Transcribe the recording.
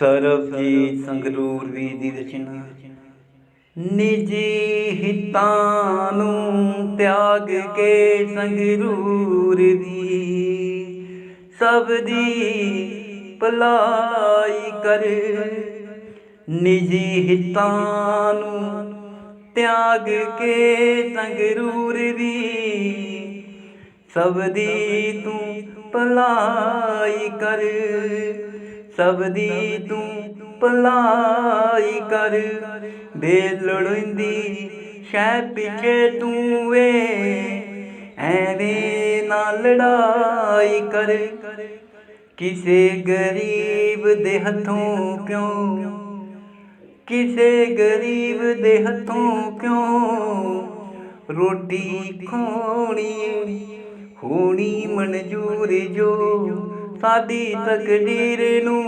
ਸਰਬਜੀਤ ਸੰਗਰੂਰ ਵੀ ਦੀ ਰਚਨਾ। ਨਿਜੀ ਹਿੱਤਾਂ ਨੂੰ ਤਿਆਗ ਕੇ ਸੰਗਰੂਰ ਦੀ ਸਭ ਦੀ ਭਲਾਈ ਕਰ। ਨਿਜੀ ਹਿੱਤਾਂ ਨੂੰ ਤਿਆਗ ਕੇ ਸੰਗਰੂਰ ਦੀ ਸਭ ਦੀ ਤੂੰ ਭਲਾਈ ਕਰ। ਸਭ ਦੀ ਤੂੰ ਭਲਾਈ ਕਰ। ਬੇਲੜਿੰਦੀ ਸ਼ੈ ਪਿੱਛੇ ਤੂੰ ਵੇ। ਐਵੇਂ ਨਾ ਲੜਾਈ ਕਰ। ਕਿਸੇ ਗਰੀਬ ਦੇ ਹੱਥੋਂ ਕਿਉਂ? ਕਿਸੇ ਗਰੀਬ ਦੇ ਹੱਥੋਂ ਕਿਉਂ? ਰੋਟੀ ਖੋਣੀ ਹੋਣੀ ਮਨਜ਼ੂਰ ਜੋ। ਸਾਡੀ ਤਕਦੀਰ ਨੂੰ